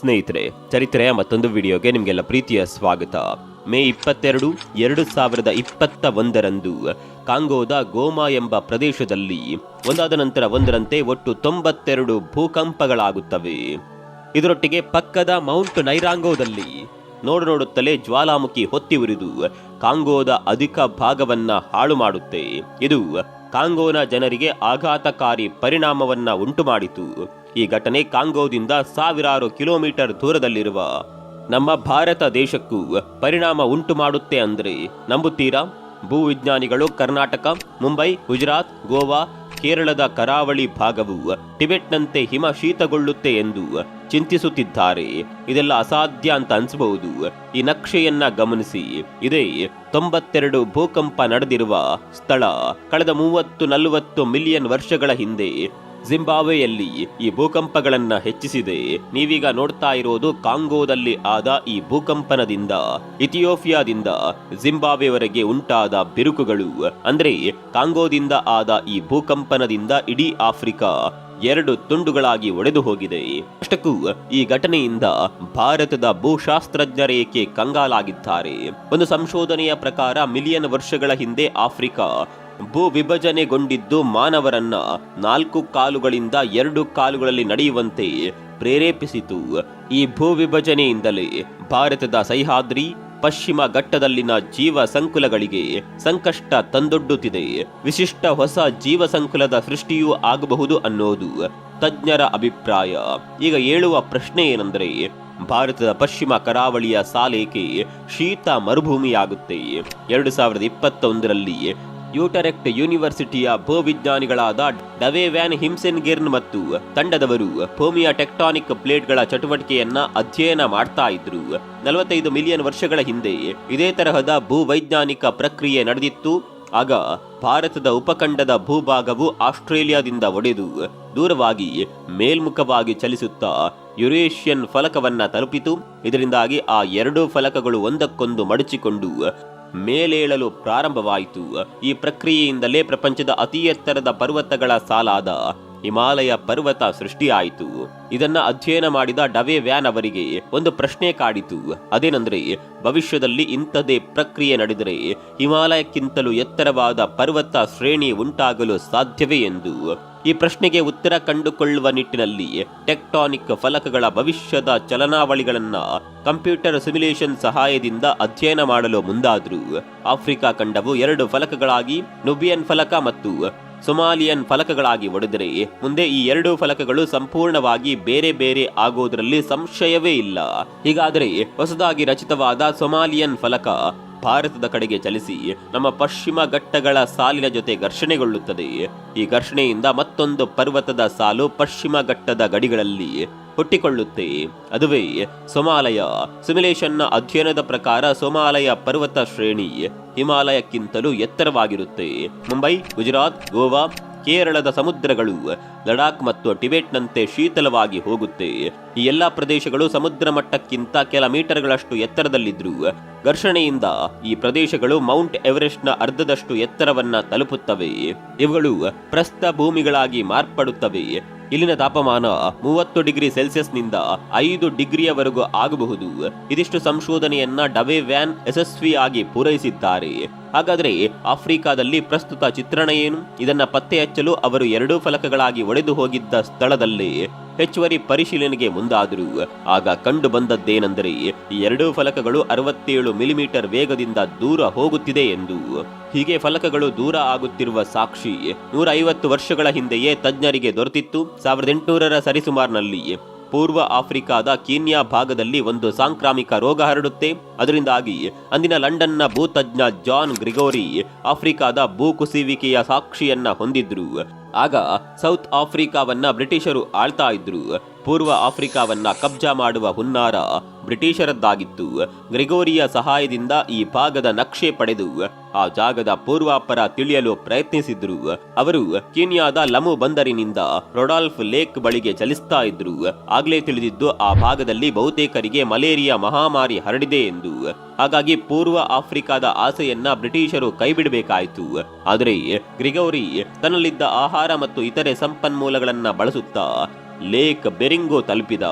ಸ್ನೇಹಿತರೆ ಚರಿತ್ರೆಯ ಮತ್ತೊಂದು ವಿಡಿಯೋಗೆ ನಿಮಗೆಲ್ಲ ಪ್ರೀತಿಯ ಸ್ವಾಗತ. ಮೇ ಇಪ್ಪತ್ತೆರಡು, ಎರಡು ಸಾವಿರದ ಇಪ್ಪತ್ತ ಒಂದರಂದು ಕಾಂಗೋದ ಗೋಮಾ ಎಂಬ ಪ್ರದೇಶದಲ್ಲಿ ಒಂದಾದ ನಂತರ ಒಂದರಂತೆ ಒಟ್ಟು ತೊಂಬತ್ತೆರಡು ಭೂಕಂಪಗಳಾಗುತ್ತವೆ. ಇದರೊಟ್ಟಿಗೆ ಪಕ್ಕದ ಮೌಂಟ್ ನೈರಾಂಗೋದಲ್ಲಿ ನೋಡು ನೋಡುತ್ತಲೇ ಜ್ವಾಲಾಮುಖಿ ಹೊತ್ತಿ ಉರಿದು ಕಾಂಗೋದ ಅಧಿಕ ಭಾಗವನ್ನ ಹಾಳು ಮಾಡುತ್ತೆ. ಇದು ಕಾಂಗೋನ ಜನರಿಗೆ ಆಘಾತಕಾರಿ ಪರಿಣಾಮವನ್ನ ಉಂಟು ಮಾಡಿತು ಈ ಘಟನೆ ಕಾಂಗೋದಿಂದ ಸಾವಿರಾರು ಕಿಲೋಮೀಟರ್ ದೂರದಲ್ಲಿರುವ ನಮ್ಮ ಭಾರತ ದೇಶಕ್ಕೂ ಪರಿಣಾಮ ಉಂಟು ಮಾಡುತ್ತೆ ಅಂದ್ರೆ ನಂಬುತ್ತೀರಾ? ಭೂವಿಜ್ಞಾನಿಗಳು ಕರ್ನಾಟಕ, ಮುಂಬೈ, ಗುಜರಾತ್, ಗೋವಾ, ಕೇರಳದ ಕರಾವಳಿ ಭಾಗವು ಟಿಬೆಟ್ನಂತೆ ಹಿಮ ಶೀತಗೊಳ್ಳುತ್ತೆ ಎಂದು ಚಿಂತಿಸುತ್ತಿದ್ದಾರೆ. ಇದೆಲ್ಲ ಅಸಾಧ್ಯ ಅಂತ ಅನ್ಸಬಹುದು ಈ ನಕ್ಷೆಯನ್ನ ಗಮನಿಸಿ. ಇದೇ ತೊಂಬತ್ತೆರಡು ಭೂಕಂಪ ನಡೆದಿರುವ ಸ್ಥಳ. ಕಳೆದ ಮೂವತ್ತು ನಲವತ್ತು ಮಿಲಿಯನ್ ವರ್ಷಗಳ ಹಿಂದೆ ಜಿಂಬಾಬ್ವೆಯಲ್ಲಿ ಈ ಭೂಕಂಪಗಳನ್ನ ಹೆಚ್ಚಿಸಿದೆ. ನೀವೀಗ ನೋಡ್ತಾ ಇರೋದು ಕಾಂಗೋದಲ್ಲಿ ಆದ ಈ ಭೂಕಂಪನದಿಂದ, ಇಥಿಯೋಪಿಯಾದಿಂದ ಜಿಂಬಾಬ್ವೆವರೆಗೆ ಉಂಟಾದ ಬಿರುಕುಗಳು. ಅಂದ್ರೆ ಕಾಂಗೋದಿಂದ ಆದ ಈ ಭೂಕಂಪನದಿಂದ ಇಡೀ ಆಫ್ರಿಕಾ ಎರಡು ತುಂಡುಗಳಾಗಿ ಒಡೆದು ಹೋಗಿದೆ. ಅಷ್ಟಕ್ಕೂ ಈ ಘಟನೆಯಿಂದ ಭಾರತದ ಭೂಶಾಸ್ತ್ರಜ್ಞರೇಕೆ ಕಂಗಾಲಾಗಿದ್ದಾರೆ? ಒಂದು ಸಂಶೋಧನೆಯ ಪ್ರಕಾರ, ಮಿಲಿಯನ್ ವರ್ಷಗಳ ಹಿಂದೆ ಆಫ್ರಿಕಾ ಭೂ ವಿಭಜನೆಗೊಂಡಿದ್ದು ಮಾನವರನ್ನ ನಾಲ್ಕು ಕಾಲುಗಳಿಂದ ಎರಡು ಕಾಲುಗಳಲ್ಲಿ ನಡೆಯುವಂತೆ ಪ್ರೇರೇಪಿಸಿತು. ಈ ಭೂ ವಿಭಜನೆಯಿಂದಲೇ ಭಾರತದ ಸಹ್ಯಾದ್ರಿ ಪಶ್ಚಿಮ ಘಟ್ಟದಲ್ಲಿನ ಜೀವ ಸಂಕುಲಗಳಿಗೆ ಸಂಕಷ್ಟ ತಂದೊಡ್ಡುತ್ತಿದೆ. ವಿಶಿಷ್ಟ ಹೊಸ ಜೀವ ಸಂಕುಲದ ಸೃಷ್ಟಿಯೂ ಆಗಬಹುದು ಅನ್ನೋದು ತಜ್ಞರ ಅಭಿಪ್ರಾಯ. ಈಗ ಹೇಳುವ ಪ್ರಶ್ನೆ ಏನೆಂದರೆ, ಭಾರತದ ಪಶ್ಚಿಮ ಕರಾವಳಿಯ ಸಾಲೇಕೆ ಶೀತ ಮರುಭೂಮಿಯಾಗುತ್ತೆ. ಎರಡು ಸಾವಿರದ ಇಪ್ಪತ್ತೊಂದರಲ್ಲಿ ಯೂಟರೆಕ್ಟ್ ಯೂನಿವರ್ಸಿಟಿಯ ಭೂವಿಜ್ಞಾನಿಗಳಾದ ಡವೆ ವ್ಯಾನ್ ಹಿಮ್ಸೆನ್ಗಿರ್ನ್ ಮತ್ತು ತಂಡದವರು ಭೂಮಿಯ ಟೆಕ್ಟಾನಿಕ್ ಪ್ಲೇಟ್ಗಳ ಚಟುವಟಿಕೆಯನ್ನ ಅಧ್ಯಯನ ಮಾಡ್ತಾ ಇದ್ರು. ನಲವತ್ತೈದು ಮಿಲಿಯನ್ ವರ್ಷಗಳ ಹಿಂದೆ ಇದೇ ತರಹದ ಭೂವೈಜ್ಞಾನಿಕ ಪ್ರಕ್ರಿಯೆ ನಡೆದಿತ್ತು. ಆಗ ಭಾರತದ ಉಪಖಂಡದ ಭೂಭಾಗವು ಆಸ್ಟ್ರೇಲಿಯಾದಿಂದ ಒಡೆದು ದೂರವಾಗಿ ಮೇಲ್ಮುಖವಾಗಿ ಚಲಿಸುತ್ತಾ ಯುರೇಷಿಯನ್ ಫಲಕವನ್ನ ತಲುಪಿತು. ಇದರಿಂದಾಗಿ ಆ ಎರಡೂ ಫಲಕಗಳು ಒಂದಕ್ಕೊಂದು ಮಡಚಿಕೊಂಡು ಮೇಲೇಳಲು ಪ್ರಾರಂಭವಾಯಿತು. ಈ ಪ್ರಕ್ರಿಯೆಯಿಂದಲೇ ಪ್ರಪಂಚದ ಅತಿ ಎತ್ತರದ ಪರ್ವತಗಳ ಸಾಲಾದ ಹಿಮಾಲಯ ಪರ್ವತ ಸೃಷ್ಟಿಯಾಯಿತು. ಇದನ್ನ ಅಧ್ಯಯನ ಮಾಡಿದ ಡವೆ ವ್ಯಾನ್ ಅವರಿಗೆ ಒಂದು ಪ್ರಶ್ನೆ ಕಾಡಿತು. ಅದೇನೆಂದ್ರೆ, ಭವಿಷ್ಯದಲ್ಲಿ ಇಂಥದೇ ಪ್ರಕ್ರಿಯೆ ನಡೆದರೆ ಹಿಮಾಲಯಕ್ಕಿಂತಲೂ ಎತ್ತರವಾದ ಪರ್ವತ ಶ್ರೇಣಿ ಉಂಟಾಗಲು ಸಾಧ್ಯವೇ ಎಂದು. ಈ ಪ್ರಶ್ನೆಗೆ ಉತ್ತರ ಕಂಡುಕೊಳ್ಳುವ ನಿಟ್ಟಿನಲ್ಲಿ ಟೆಕ್ಟಾನಿಕ್ ಫಲಕಗಳ ಭವಿಷ್ಯದ ಚಲನಾವಳಿಗಳನ್ನು ಕಂಪ್ಯೂಟರ್ ಸಿಮ್ಯುಲೇಷನ್ ಸಹಾಯದಿಂದ ಅಧ್ಯಯನ ಮಾಡಲು ಮುಂದಾದ್ರು ಆಫ್ರಿಕಾ ಖಂಡವು ಎರಡು ಫಲಕಗಳಾಗಿ ನುಬಿಯನ್ ಫಲಕ ಮತ್ತು ಸೊಮಾಲಿಯನ್ ಫಲಕಗಳಾಗಿ ಒಡೆದರೆ ಮುಂದೆ ಈ ಎರಡು ಫಲಕಗಳು ಸಂಪೂರ್ಣವಾಗಿ ಬೇರೆ ಬೇರೆ ಆಗೋದ್ರಲ್ಲಿ ಸಂಶಯವೇ ಇಲ್ಲ. ಹೀಗಾದರೆ ಹೊಸದಾಗಿ ರಚಿತವಾದ ಸೊಮಾಲಿಯನ್ ಫಲಕ ಭಾರತದ ಕಡೆಗೆ ಚಲಿಸಿ ನಮ್ಮ ಪಶ್ಚಿಮ ಘಟ್ಟಗಳ ಸಾಲಿನ ಜೊತೆ ಘರ್ಷಣೆಗೊಳ್ಳುತ್ತದೆ. ಈ ಘರ್ಷಣೆಯಿಂದ ಮತ್ತೊಂದು ಪರ್ವತದ ಸಾಲು ಪಶ್ಚಿಮ ಘಟ್ಟದ ಗಡಿಗಳಲ್ಲಿ ಹುಟ್ಟಿಕೊಳ್ಳುತ್ತೆ. ಅದುವೇ ಸೋಮಾಲಯ. ಸಿಮ್ಯುಲೇಷನ್ನ ಅಧ್ಯಯನದ ಪ್ರಕಾರ ಸೋಮಾಲಯ ಪರ್ವತ ಶ್ರೇಣಿ ಹಿಮಾಲಯಕ್ಕಿಂತಲೂ ಎತ್ತರವಾಗಿರುತ್ತೆ. ಮುಂಬೈ, ಗುಜರಾತ್, ಗೋವಾ ಕೇರಳದ ಸಮುದ್ರಗಳು ಲಡಾಖ್ ಮತ್ತು ಟಿಬೆಟ್ನಂತೆ ಶೀತಲವಾಗಿ ಹೋಗುತ್ತೆ. ಈ ಎಲ್ಲ ಪ್ರದೇಶಗಳು ಸಮುದ್ರ ಮಟ್ಟಕ್ಕಿಂತ ಕೆಲ ಮೀಟರ್ಗಳಷ್ಟು ಎತ್ತರದಲ್ಲಿದ್ದರು ಘರ್ಷಣೆಯಿಂದ ಈ ಪ್ರದೇಶಗಳು ಮೌಂಟ್ ಎವರೆಸ್ಟ್ನ ಅರ್ಧದಷ್ಟು ಎತ್ತರವನ್ನ ತಲುಪುತ್ತವೆ. ಇವುಗಳು ಪ್ರಸ್ಥ ಭೂಮಿಗಳಾಗಿ ಮಾರ್ಪಡುತ್ತವೆ. ಇಲ್ಲಿನ ತಾಪಮಾನ ಮೂವತ್ತು ಡಿಗ್ರಿ ಸೆಲ್ಸಿಯಸ್ನಿಂದ ಐದು ಡಿಗ್ರಿಯವರೆಗೂ ಆಗಬಹುದು. ಇದಿಷ್ಟು ಸಂಶೋಧನೆಯನ್ನ ಡವೆ ವ್ಯಾನ್ ಯಶಸ್ವಿಯಾಗಿ ಪೂರೈಸಿದ್ದಾರೆ. ಹಾಗಾದ್ರೆ ಆಫ್ರಿಕಾದಲ್ಲಿ ಪ್ರಸ್ತುತ ಚಿತ್ರಣ ಏನು? ಇದನ್ನು ಪತ್ತೆ ಹಚ್ಚಲು ಅವರು ಎರಡೂ ಫಲಕಗಳಾಗಿ ಒಡೆದು ಹೋಗಿದ್ದ ಸ್ಥಳದಲ್ಲಿ ಹೆಚ್ಚುವರಿ ಪರಿಶೀಲನೆಗೆ ಮುಂದಾದರು. ಆಗ ಕಂಡು ಬಂದದ್ದೇನೆಂದರೆ ಎರಡೂ ಫಲಕಗಳು ಅರವತ್ತೇಳು ಮಿಲಿಮೀಟರ್ ವೇಗದಿಂದ ದೂರ ಹೋಗುತ್ತಿದೆ ಎಂದು. ಹೀಗೆ ಫಲಕಗಳು ದೂರ ಆಗುತ್ತಿರುವ ಸಾಕ್ಷಿ ನೂರ ಐವತ್ತು ವರ್ಷಗಳ ಹಿಂದೆಯೇ ತಜ್ಞರಿಗೆ ದೊರೆತಿತ್ತು. ಸಾವಿರದ ಎಂಟುನೂರರ ಸರಿಸುಮಾರಿನಲ್ಲಿ ಪೂರ್ವ ಆಫ್ರಿಕಾದ ಕೀನ್ಯಾ ಭಾಗದಲ್ಲಿ ಒಂದು ಸಾಂಕ್ರಾಮಿಕ ರೋಗ ಹರಡುತ್ತೆ. ಅದರಿಂದಾಗಿ ಅಂದಿನ ಲಂಡನ್ನ ಭೂತಜ್ಞ ಜಾನ್ ಗ್ರಿಗೋರಿ ಆಫ್ರಿಕಾದ ಭೂಕುಸಿವಿಕೆಯ ಸಾಕ್ಷಿಯನ್ನ ಹೊಂದಿದ್ರು. ಆಗ ಸೌತ್ ಆಫ್ರಿಕಾವನ್ನ ಬ್ರಿಟಿಷರು ಆಳ್ತಾ ಇದ್ರು. ಪೂರ್ವ ಆಫ್ರಿಕಾವನ್ನ ಕಬ್ಜಾ ಮಾಡುವ ಹುನ್ನಾರ ಬ್ರಿಟಿಷರದ್ದಾಗಿತ್ತು. ಗ್ರಿಗೋರಿಯ ಸಹಾಯದಿಂದ ಈ ಭಾಗದ ನಕ್ಷೆ ಪಡೆದು ಆ ಜಾಗದ ಪೂರ್ವಾಪರ ತಿಳಿಯಲು ಪ್ರಯತ್ನಿಸಿದ್ರು. ಅವರು ಕೀನ್ಯಾದ ಲಮು ಬಂದರಿನಿಂದ ರೊಡಾಲ್ಫ್ ಲೇಕ್ ಬಳಿಗೆ ಚಲಿಸ್ತಾ ಇದ್ರು. ಆಗ್ಲೇ ತಿಳಿದಿದ್ದು ಆ ಭಾಗದಲ್ಲಿ ಬಹುತೇಕರಿಗೆ ಮಲೇರಿಯಾ ಮಹಾಮಾರಿ ಹರಡಿದೆ ಎಂದು. ಹಾಗಾಗಿ ಪೂರ್ವ ಆಫ್ರಿಕಾದ ಆಸೆಯನ್ನ ಬ್ರಿಟಿಷರು ಕೈಬಿಡಬೇಕಾಯಿತು. ಆದರೆ ಗ್ರಿಗೋರಿ ತನ್ನಲ್ಲಿದ್ದ ಆಹಾರ ಮತ್ತು ಇತರೆ ಸಂಪನ್ಮೂಲಗಳನ್ನ ಬಳಸುತ್ತಾ ಲೇಕ್ ಬೆರಿಂಗೋ ತಲುಪಿದ.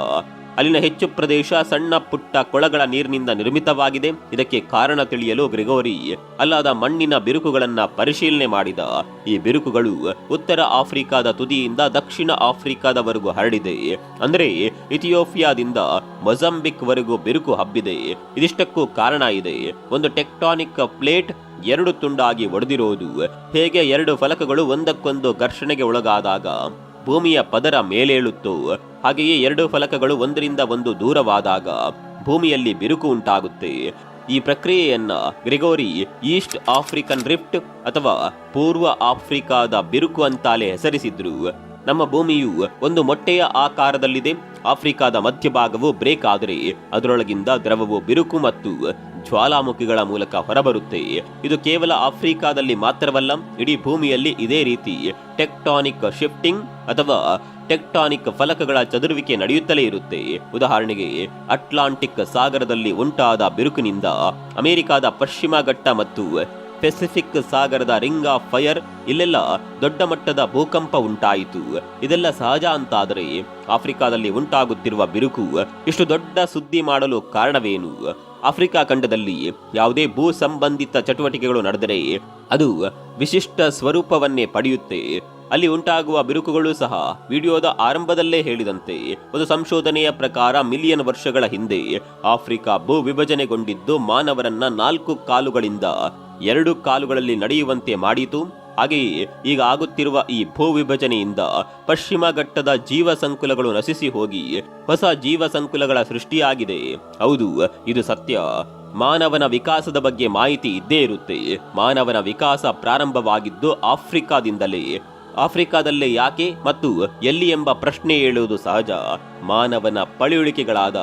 ಅಲ್ಲಿನ ಹೆಚ್ಚು ಪ್ರದೇಶ ಸಣ್ಣ ಪುಟ್ಟ ಕೊಳಗಳ ನೀರಿನಿಂದ ನಿರ್ಮಿತವಾಗಿದೆ. ಇದಕ್ಕೆ ಕಾರಣ ತಿಳಿಯಲು ಗ್ರಿಗೋರಿ ಅಲ್ಲಾದ ಮಣ್ಣಿನ ಬಿರುಕುಗಳನ್ನ ಪರಿಶೀಲನೆ ಮಾಡಿದ. ಈ ಬಿರುಕುಗಳು ಉತ್ತರ ಆಫ್ರಿಕಾದ ತುದಿಯಿಂದ ದಕ್ಷಿಣ ಆಫ್ರಿಕಾದವರೆಗೂ ಹರಡಿದೆ. ಅಂದರೆ ಇಥಿಯೋಪಿಯಾದಿಂದ ಮೊಜಂಬಿಕ್ ವರೆಗೂ ಬಿರುಕು ಹಬ್ಬಿದೆ. ಇದಿಷ್ಟಕ್ಕೂ ಕಾರಣ ಇದೆ. ಒಂದು ಟೆಕ್ಟಾನಿಕ್ ಪ್ಲೇಟ್ ಎರಡು ತುಂಡಾಗಿ ಒಡೆದಿರುವುದು ಹೇಗೆ ಎರಡು ಫಲಕಗಳು ಒಂದಕ್ಕೊಂದು ಘರ್ಷಣೆಗೆ ಒಳಗಾದಾಗ ಭೂಮಿಯ ಪದರ ಮೇಲೇಳುತ್ತು. ಹಾಗೆಯೇ ಎರಡು ಫಲಕಗಳು ಒಂದರಿಂದ ಒಂದು ದೂರವಾದಾಗ ಭೂಮಿಯಲ್ಲಿ ಬಿರುಕು ಉಂಟಾಗುತ್ತೆ. ಈ ಪ್ರಕ್ರಿಯೆಯನ್ನ ಗ್ರಿಗೋರಿ ಈಸ್ಟ್ ಆಫ್ರಿಕನ್ ರಿಫ್ಟ್ ಅಥವಾ ಪೂರ್ವ ಆಫ್ರಿಕಾದ ಬಿರುಕು ಅಂತಾಲೆ ಹೆಸರಿಸಿದ್ರು. ನಮ್ಮ ಭೂಮಿಯು ಒಂದು ಮೊಟ್ಟೆಯ ಆಕಾರದಲ್ಲಿದೆ. ಆಫ್ರಿಕಾದ ಮಧ್ಯಭಾಗವು ಬ್ರೇಕ್ ಆದರೆ ಅದರೊಳಗಿಂದ ದ್ರವವು ಬಿರುಕು ಮತ್ತು ಜ್ವಾಲಾಮುಖಿಗಳ ಮೂಲಕ ಹೊರಬರುತ್ತೆ. ಇದು ಕೇವಲ ಆಫ್ರಿಕಾದಲ್ಲಿ ಮಾತ್ರವಲ್ಲ, ಇಡೀ ಭೂಮಿಯಲ್ಲಿ ಇದೇ ರೀತಿ ಟೆಕ್ಟಾನಿಕ್ ಶಿಫ್ಟಿಂಗ್ ಅಥವಾ ಟೆಕ್ಟಾನಿಕ್ ಫಲಕಗಳ ಚದುರುವಿಕೆ ನಡೆಯುತ್ತಲೇ ಇರುತ್ತೆ. ಉದಾಹರಣೆಗೆ, ಅಟ್ಲಾಂಟಿಕ್ ಸಾಗರದಲ್ಲಿ ಉಂಟಾದ ಬಿರುಕಿನಿಂದ ಅಮೆರಿಕಾದ ಪಶ್ಚಿಮ ಘಟ್ಟ ಮತ್ತು ಪೆಸಿಫಿಕ್ ಸಾಗರದ ರಿಂಗ್ ಆಫ್ ಫೈರ್ ಇಲ್ಲೆಲ್ಲ ದೊಡ್ಡ ಮಟ್ಟದ ಭೂಕಂಪ ಉಂಟಾಯಿತು. ಇದೆಲ್ಲ ಸಹಜ ಅಂತಾದರೆ ಆಫ್ರಿಕಾದಲ್ಲಿ ಉಂಟಾಗುತ್ತಿರುವ ಬಿರುಕು ಇಷ್ಟು ದೊಡ್ಡ ಸುದ್ದಿ ಮಾಡಲು ಕಾರಣವೇನು? ಆಫ್ರಿಕಾ ಖಂಡದಲ್ಲಿ ಯಾವುದೇ ಭೂ ಸಂಬಂಧಿತ ಚಟುವಟಿಕೆಗಳು ನಡೆದರೆ ಅದು ವಿಶಿಷ್ಟ ಸ್ವರೂಪವನ್ನೇ ಪಡೆಯುತ್ತೆ. ಅಲ್ಲಿ ಉಂಟಾಗುವ ಬಿರುಕುಗಳು ಸಹ ವಿಡಿಯೋದ ಆರಂಭದಲ್ಲೇ ಹೇಳಿದಂತೆ ಒಂದು ಸಂಶೋಧನೆಯ ಪ್ರಕಾರ ಮಿಲಿಯನ್ ವರ್ಷಗಳ ಹಿಂದೆ ಆಫ್ರಿಕಾ ಭೂ ವಿಭಜನೆಗೊಂಡಿದ್ದು ಮಾನವರನ್ನ ನಾಲ್ಕು ಕಾಲುಗಳಿಂದ ಎರಡು ಕಾಲುಗಳಲ್ಲಿ ನಡೆಯುವಂತೆ ಮಾಡಿತು. ಹಾಗೆಯೇ ಈಗ ಆಗುತ್ತಿರುವ ಈ ಭೂ ವಿಭಜನೆಯಿಂದ ಪಶ್ಚಿಮ ಘಟ್ಟದ ಜೀವ ಸಂಕುಲಗಳು ನಶಿಸಿ ಹೋಗಿ ಹೊಸ ಜೀವ ಸಂಕುಲಗಳ ಸೃಷ್ಟಿಯಾಗಿದೆ. ಹೌದು, ಇದು ಸತ್ಯ. ಮಾನವನ ವಿಕಾಸದ ಬಗ್ಗೆ ಮಾಹಿತಿ ಇದ್ದೇ ಇರುತ್ತೆ. ಮಾನವನ ವಿಕಾಸ ಪ್ರಾರಂಭವಾಗಿದ್ದು ಆಫ್ರಿಕಾದಿಂದಲೇ. ಆಫ್ರಿಕಾದಲ್ಲೇ ಯಾಕೆ ಮತ್ತು ಎಲ್ಲಿ ಎಂಬ ಪ್ರಶ್ನೆ ಹೇಳುವುದು ಸಹಜ? ಮಾನವನ ಪಳಿಯುಳಿಕೆಗಳಾದ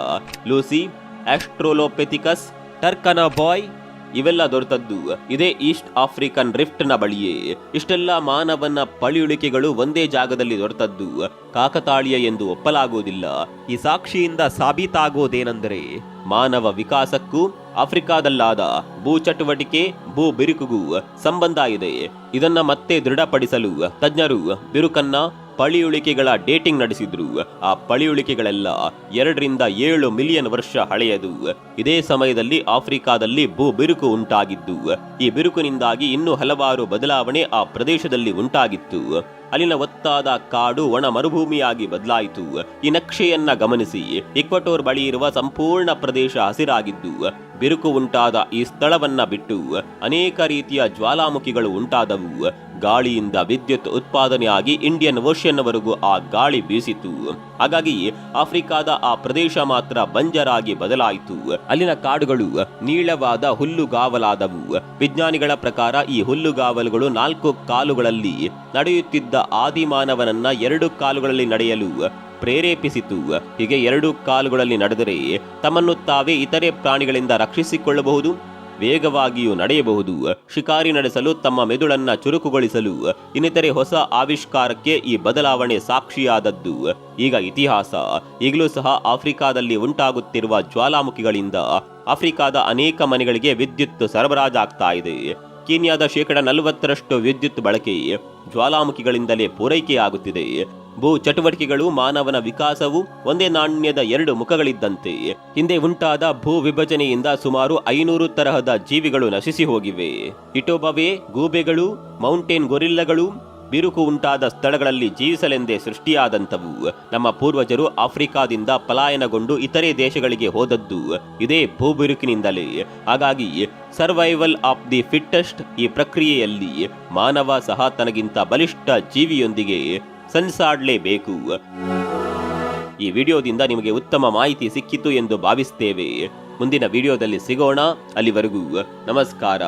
ಲೂಸಿ ಆಸ್ಟ್ರೋಲೋಪೆಥಿಕಸ್ ಟರ್ಕನ ಬಾಯ್ ಇವೆಲ್ಲ ದೊರೆತದ್ದು. ಇದೇ ಈಸ್ಟ್ ಆಫ್ರಿಕನ್ ರಿಫ್ಟ್ನ ಬಳಿಯೇ. ಇಷ್ಟೆಲ್ಲ ಮಾನವನ ಪಳಿಯುಳಿಕೆಗಳು ಒಂದೇ ಜಾಗದಲ್ಲಿ ದೊರೆತದ್ದು. ಕಾಕತಾಳೀಯ ಎಂದು ಒಪ್ಪಲಾಗುವುದಿಲ್ಲ. ಈ ಸಾಕ್ಷಿಯಿಂದ ಸಾಬೀತಾಗೋದೇನೆಂದರೆ ಮಾನವ ವಿಕಾಸಕ್ಕೂ, ಆಫ್ರಿಕಾದಲ್ಲಾದ ಭೂ ಚಟುವಟಿಕೆ, ಭೂ ಬಿರುಕುಗೂ ಸಂಬಂಧ ಇದೆ. ಇದನ್ನ ಮತ್ತೆ ದೃಢಪಡಿಸಲು ತಜ್ಞರು ಬಿರುಕನ್ನ ಪಳಿಯುಳಿಕೆಗಳ ಡೇಟಿಂಗ್ ನಡೆಸಿದ್ರು. ಆ ಪಳಿಯುಳಿಕೆಗಳೆಲ್ಲ ಎರಡರಿಂದ ಏಳು ಮಿಲಿಯನ್ ವರ್ಷ ಹಳೆಯದು. ಇದೇ ಸಮಯದಲ್ಲಿ ಆಫ್ರಿಕಾದಲ್ಲಿ ಭೂ ಬಿರುಕು ಉಂಟಾಗಿದ್ದು. ಈ ಬಿರುಕಿನಿಂದಾಗಿ ಇನ್ನೂ ಹಲವಾರು ಬದಲಾವಣೆ ಆ ಪ್ರದೇಶದಲ್ಲಿ ಉಂಟಾಗಿತ್ತು. ಅಲ್ಲಿನ ಒತ್ತಾದ ಕಾಡು ಒಣ ಮರುಭೂಮಿಯಾಗಿ ಬದಲಾಯಿತು. ಈ ನಕ್ಷೆಯನ್ನ ಗಮನಿಸಿ ಇಕ್ವಟೋರ್ ಬಳಿ ಇರುವ ಸಂಪೂರ್ಣ ಪ್ರದೇಶ ಹಸಿರಾಗಿದ್ದು, ಬಿರುಕು ಉಂಟಾದ ಈ ಸ್ಥಳವನ್ನ ಬಿಟ್ಟು ಅನೇಕ ರೀತಿಯ ಜ್ವಾಲಾಮುಖಿಗಳು ಉಂಟಾದವು. ಗಾಳಿಯಿಂದ ವಿದ್ಯುತ್ ಉತ್ಪಾದನೆಯಾಗಿ ಇಂಡಿಯನ್ ಓಷನ್ವರೆಗೂ ಆ ಗಾಳಿ ಬೀಸಿತು. ಹಾಗಾಗಿ ಆಫ್ರಿಕಾದ ಆ ಪ್ರದೇಶ ಮಾತ್ರ ಬಂಜರಾಗಿ ಬದಲಾಯಿತು. ಅಲ್ಲಿನ ಕಾಡುಗಳು ನೀಳವಾದ ಹುಲ್ಲುಗಾವಲಾದವು. ವಿಜ್ಞಾನಿಗಳ ಪ್ರಕಾರ ಈ ಹುಲ್ಲುಗಾವಲುಗಳು ನಾಲ್ಕು ಕಾಲುಗಳಲ್ಲಿ ನಡೆಯುತ್ತಿದ್ದ ಆದಿಮಾನವನನ್ನ ಎರಡು ಕಾಲುಗಳಲ್ಲಿ ನಡೆಯಲು ಪ್ರೇರೇಪಿಸಿತು. ಹೀಗೆ ಎರಡು ಕಾಲುಗಳಲ್ಲಿ ನಡೆದರೆ ತಮ್ಮನ್ನು ತಾವೇ ಇತರೆ ಪ್ರಾಣಿಗಳಿಂದ ರಕ್ಷಿಸಿಕೊಳ್ಳಬಹುದು. ವೇಗವಾಗಿಯೂ ನಡೆಯಬಹುದು. ಶಿಕಾರಿ ನಡೆಸಲು ತಮ್ಮ ಮೆದುಳನ್ನ ಚುರುಕುಗೊಳಿಸಲು, ಇನ್ನಿತರೆ ಹೊಸ ಆವಿಷ್ಕಾರಕ್ಕೆ ಈ ಬದಲಾವಣೆ ಸಾಕ್ಷಿಯಾದದ್ದು. ಈಗ ಇತಿಹಾಸ. ಈಗಲೂ ಸಹ ಆಫ್ರಿಕಾದಲ್ಲಿ ಉಂಟಾಗುತ್ತಿರುವ ಜ್ವಾಲಾಮುಖಿಗಳಿಂದ ಆಫ್ರಿಕಾದ ಅನೇಕ ಮನೆಗಳಿಗೆ ವಿದ್ಯುತ್ ಸರಬರಾಜಾಗ್ತಾ ಇದೆ. ಕೀನ್ಯಾದ ಶೇಕಡ ನಲವತ್ತರಷ್ಟು ವಿದ್ಯುತ್ ಬಳಕೆ ಜ್ವಾಲಾಮುಖಿಗಳಿಂದಲೇ ಪೂರೈಕೆಯಾಗುತ್ತಿದೆ. ಭೂ ಚಟುವಟಿಕೆಗಳು, ಮಾನವನ ವಿಕಾಸವು ಒಂದೇ ನಾಣ್ಯದ ಎರಡು ಮುಖಗಳಿದ್ದಂತೆ. ಹಿಂದೆ ಉಂಟಾದ ಭೂ ವಿಭಜನೆಯಿಂದ ಸುಮಾರು ಐನೂರು ತರಹದ ಜೀವಿಗಳು ನಶಿಸಿ ಹೋಗಿವೆ ಇಟೋಬವೆ, ಗೂಬೆಗಳು, ಮೌಂಟೇನ್ ಗೊರಿಲ್ಲಗಳು ಬಿರುಕು ಉಂಟಾದ ಸ್ಥಳಗಳಲ್ಲಿ ಜೀವಿಸಲೆಂದೇ ಸೃಷ್ಟಿಯಾದಂಥವು. ನಮ್ಮ ಪೂರ್ವಜರು ಆಫ್ರಿಕಾದಿಂದ ಪಲಾಯನಗೊಂಡು ಇತರೆ ದೇಶಗಳಿಗೆ ಹೋದದ್ದು ಇದೇ ಭೂಬಿರುಕಿನಿಂದಲೇ. ಹಾಗಾಗಿ ಸರ್ವೈವಲ್ ಆಫ್ ದಿ ಫಿಟ್ಟೆಸ್ಟ್ ಈ ಪ್ರಕ್ರಿಯೆಯಲ್ಲಿ ಮಾನವ ಸಹ ತನಗಿಂತ ಬಲಿಷ್ಠ ಜೀವಿಯೊಂದಿಗೆ ಸಂಸಾಡಲೇಬೇಕು ಈ ವಿಡಿಯೋದಿಂದ ನಿಮಗೆ ಉತ್ತಮ ಮಾಹಿತಿ ಸಿಕ್ಕಿತು ಎಂದು ಭಾವಿಸ್ತೇವೆ. ಮುಂದಿನ ವಿಡಿಯೋದಲ್ಲಿ ಸಿಗೋಣ. ಅಲ್ಲಿವರೆಗೂ ನಮಸ್ಕಾರ.